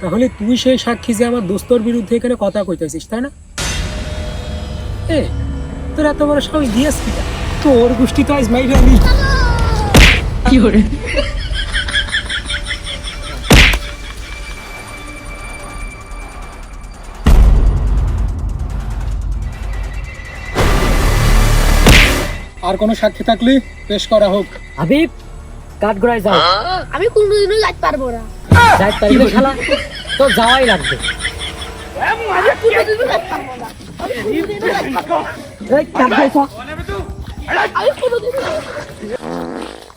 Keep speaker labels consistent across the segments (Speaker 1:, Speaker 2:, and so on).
Speaker 1: তাহলে তুই সেই সাক্ষী যে আমার দোস্তর বিরুদ্ধে এখানে কথা কইতেছিস তাই না? এ তোর এত বড় সাহস দিয়েছ কি তোর গোষ্ঠী তো আজ মাইরে আমি আর কোনো সাক্ষী থাকলে পেশ করা হোক।
Speaker 2: হাবিব কাঠগড়ায় যাও।
Speaker 3: আমি কোনোদিনও যাইতে পারব না।
Speaker 2: যাই তো যাওয়াই লাগবে।
Speaker 3: আমি কোনোদিনও যাইতে পারব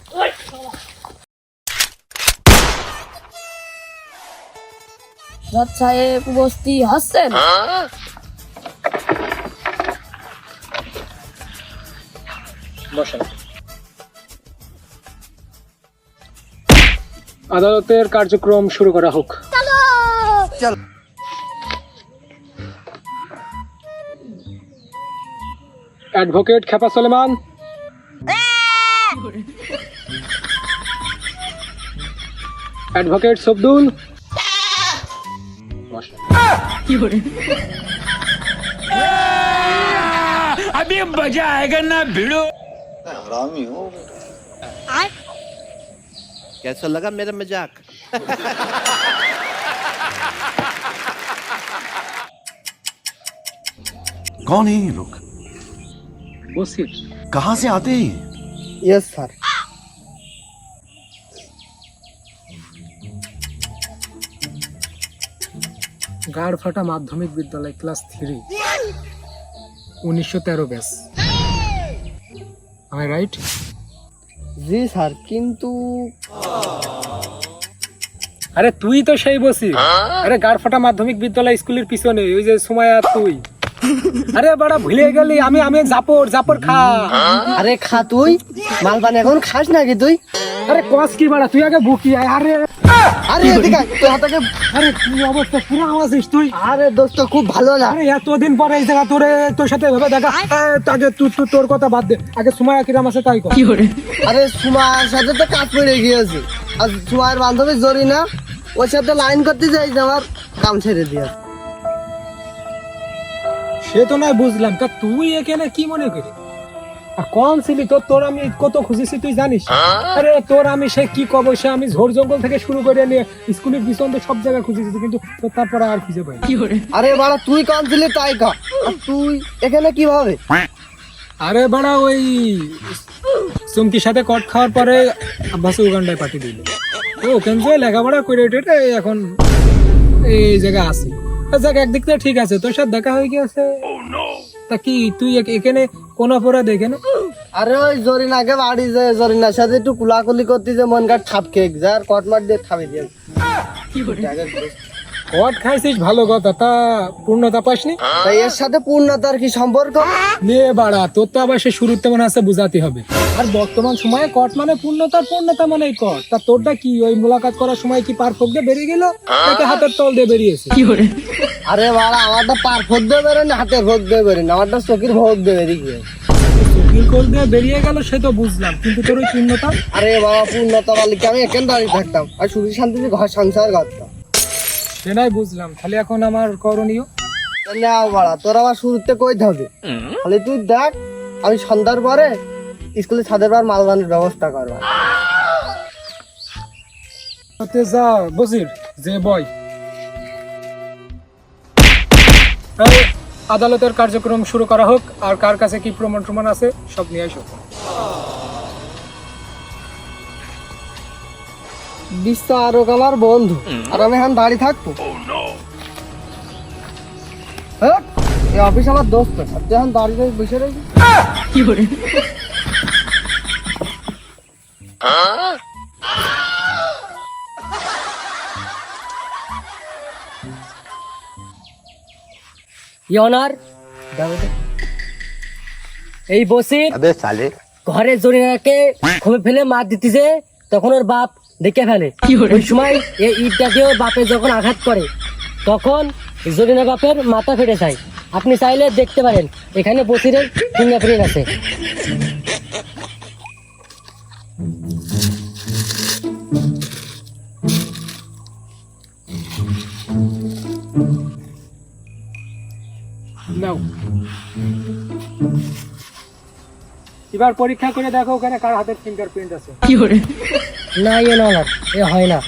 Speaker 1: আদালতের কার্যক্রম শুরু করা হোক অ্যাডভোকেট খেপা সলেমান অ্যাডভোকেট সবদুল বসেন।
Speaker 4: हरामी हो कैसा लगा मेरा मजाक
Speaker 5: कौन है ये लोग
Speaker 1: বসির
Speaker 5: कहाँ से आते हैं ये?
Speaker 6: ইয়েস স্যার
Speaker 1: গাড় ফাটা মাধ্যমিক বিদ্যালয় ক্লাস থ্রি উনিশশো তেরো ব্যাস আই রাইট
Speaker 6: জি স্যার কিন্তু
Speaker 1: আরে তুই তো সেই বসি। আরে গাড় ফাটা মাধ্যমিক বিদ্যালয় স্কুলের পিছনে ওই যে সময় তুই। আরে বাড়া ভুলে গেলি আমি আমি জাপর জাপর খা।
Speaker 6: আরে খা তুই মালপানি এখন খাস নাকি তুই?
Speaker 1: আরে কস কি বাড়া তুই আগে বুকি আয় আরে।
Speaker 6: আরে এদিকে আয়, তোর হাতে
Speaker 1: আরে তুই অবস্থা পুরো আওয়াজিস তুই?
Speaker 6: আরে দোস্ত খুব ভালো না।
Speaker 1: আরে এতদিন পরে এই জায়গা তোরে তোর সাথে দেখা। আগে তুই তুই তোর কথা বাদ দে। আগে সময় কিরাম আছে তাই কর।
Speaker 6: আরে সুমার সাথে তো কাজ পড়ে গিয়েছে। আর সুমার বান্ধবী জরি না ওর সাথে লাইন করতে যাই যে আমার কাম ছেড়ে দিয়ে।
Speaker 1: সে তো নয় বুঝলাম তা তুই এখানে কি মনে করি আর কম ছিলি তোর তোর আমি কত খুঁজেছি তুই জানিস? আরে তোর আমি সে কি কব সে আমি ঝোড় জঙ্গল থেকে শুরু করে নিয়ে স্কুলের পিছন সব জায়গায় খুঁজেছি কিন্তু তোর তারপরে আর খুঁজে পাই
Speaker 6: আরে বাড়া তুই কাম ছিলি তাই কা আর তুই এখানে কীভাবে?
Speaker 1: আরে বাড়া ওই চুমকির সাথে কট খাওয়ার পরে আব্বাসে উগান্ডায় পাঠিয়ে দিল। তো ওখান থেকে লেখাপড়া করে উঠে এখন এই জায়গায় আসি যাক একদিক থেকে ঠিক আছে তোর সাথে দেখা হয়ে গেছে তা কি তুই এখানে কোন অপরাধ এখানে?
Speaker 6: আরে ওই জরিনাকে বাড়ি যে জরিনার সাথে একটু কুলাকুলি করতে যে মন কাট ঠাপ খেয়ে যার কটমাট দিয়ে থামে দিয়ে
Speaker 1: কট খাইছিস ভালো কথা তা পূর্ণতা পাসনি?
Speaker 6: তাই এর সাথে পূর্ণতার কি সম্পর্ক?
Speaker 1: নিয়ে বাড়া তোর তো আবার সে শুরুতে মনে আছে বুঝাতে হবে। আর বর্তমান সময়ে কট মানে পূর্ণতা পূর্ণতা মানে কট। তা তোরটা কি? ওই মোলাকাত করার সময় কি পারফেক্ট দিয়ে বেরিয়ে গেল? নাকি হাতের তল দিয়ে বেরিয়েছে?
Speaker 6: আরে বাড়া আমারটা পার ভোগ দিয়ে বেরোন হাতের ভোগ দিয়ে বেরোন আমারটা চোখের ভোগ দিয়ে বেরিয়ে
Speaker 1: চুকির কোল দিয়ে বেরিয়ে গেল সে তো বুঝলাম কিন্তু তোর ওই পূর্ণতা?
Speaker 6: আরে বাবা পূর্ণতা বালিকে আমি এখানে দাঁড়িয়ে থাকতাম আর সুখী শান্তিতে ঘর সংসার করতাম
Speaker 1: সেটাই বুঝলাম তাহলে এখন আমার করণীয়।
Speaker 6: না বাড়া তোর আবার শুরুতে কই হবে। খালি তুই দেখ আমি সন্ধ্যার পরে স্কুলে ছাদের পর মালবানের ব্যবস্থা করব।
Speaker 1: হতে যা বসির যে বয় আদালতের কার্যক্রম শুরু করা হোক আর কার কাছে কি প্রমাণ প্রমাণ আছে সব নিয়ে আসো।
Speaker 6: বিস্তারক আমার বন্ধু আর আমি এখন দাঁড়িয়ে থাকব। হ্যাঁ, এই অফিস আমার দোস্ত আর তুই এখন দাঁড়িয়ে থাকি বসে রয়েছি
Speaker 2: ইয়নার এই বসির ঘরে জরিনাকে খুবই ফেলে মার দিতেছে তখন ওর বাপ দেখে ফেলে। ওই সময় এই ইটটা দিয়ে ওর বাপের যখন আঘাত করে তখন জরিনা বাপের মাথা ফেটে যায়। আপনি চাইলে দেখতে পারেন এখানে বসিরের ফিঙ্গারপ্রিন্ট আছে।
Speaker 1: নাও। এবার পরীক্ষা করে দেখো ওখানে কার হাতের ফিঙ্গারপ্রিন্ট আছে।
Speaker 2: না ইয়ে না অনার এ হয় না।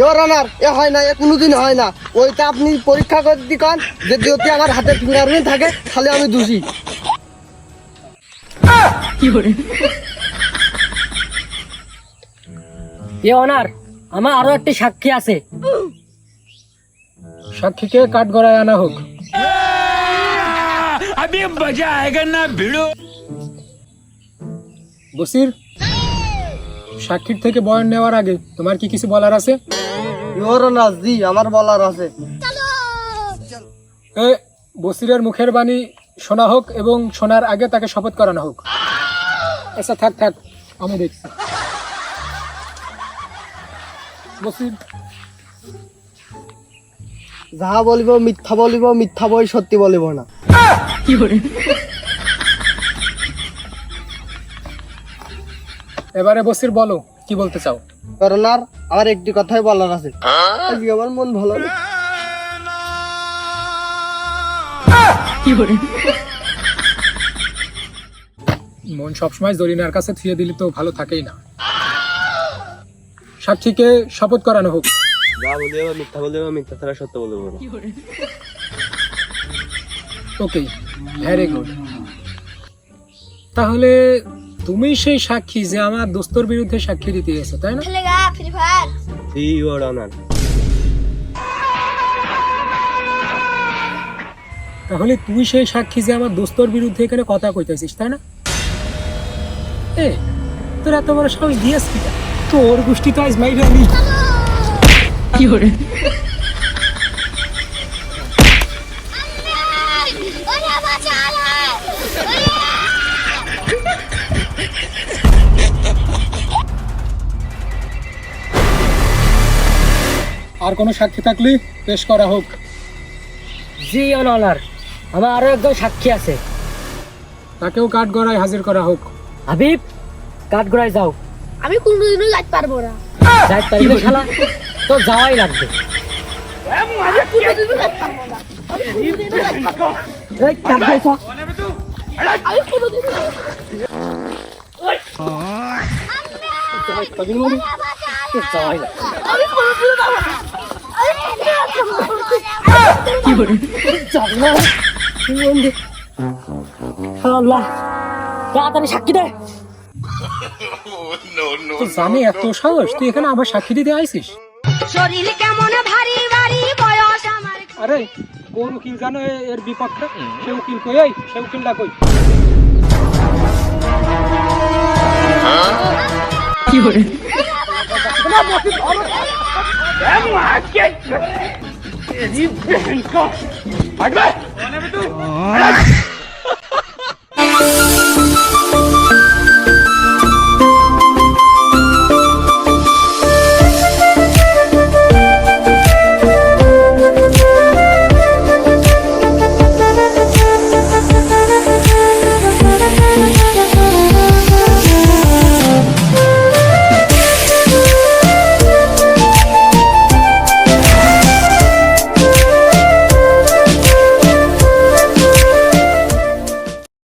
Speaker 6: ইওর অনার এ হয় না এ কোনোদিন হয় না। ওইটা আপনি পরীক্ষা করে দিকান যে যদি আমার হাতে ফিঙ্গারপ্রিন্ট থাকে তাহলে আমি দোষী।
Speaker 2: এ অনার আমার আরও একটি সাক্ষী আছে।
Speaker 1: সাক্ষীকে কাঠ গড়ায় আনা হোক। বসির সাক্ষীর থেকে বয়ান নেওয়ার আগে তোমার কি কিছু বলার আছে?
Speaker 6: ইওর জি আমার বলার আছে।
Speaker 1: এ বসিরের মুখের বাণী শোনা হোক এবং শোনার আগে তাকে শপথ করানো হোক। আচ্ছা থাক থাক আমি দেখছি। বসির
Speaker 6: যাহা বলিব মিথ্যা বলিব মিথ্যা বই সত্যি বলিব না।
Speaker 1: এবারে বসির বলো কি বলতে চাও?
Speaker 6: ইওর অনার আমার একটি কথাই বলার আছে। আজকে আমার মন ভালো
Speaker 1: মন সবসময় জরিনার কাছে থুয়ে দিলে তো ভালো থাকেই না। সাক্ষীকে শপথ করানো হোক।
Speaker 7: যা বলব মিথ্যা বলব মিথ্যা ছাড়া সত্য বলব
Speaker 1: ওকে ভেরি গুড। তাহলে তুমি সেই সাক্ষী যে আমার দোস্তর বিরুদ্ধে সাক্ষী দিতে গেছো তাই না?
Speaker 7: অনার
Speaker 1: তাহলে তুই সেই সাক্ষী যে আমার দোস্তর বিরুদ্ধে এখানে কথা কইতেছিস তাই না? এ তোর এত বড় সাহস দিয়েছ কি তোর গোষ্ঠী তো আজ মাইরে আমি।
Speaker 3: ওরে? বাঁচালা
Speaker 1: আর কোনো সাক্ষী থাকলে পেশ করা হোক।
Speaker 2: জি অনার আমার আরও একজন সাক্ষী আছে।
Speaker 1: তাকেও কাঠ গড়ায় হাজির করা হোক।
Speaker 2: হাবিব কাঠগড়ায় যাও।
Speaker 3: আমি কোনোদিনও যাইতে পারব না।
Speaker 2: তো
Speaker 3: যাইতে পারব। আমি কোনোদিনও
Speaker 2: যাওয়াই লাগবে। তাড়াতাড়ি সাক্ষী দে।
Speaker 1: তো জানি এত সাহস তুই এখানে আবার সাক্ষী দিতে আইছিস
Speaker 3: শরীর কেমন ভারী ভারী বয়স আমার
Speaker 1: আরে কোন উকিল জানো এর বিপক্ষে সে উকিল কই এই সে উকিলটা কই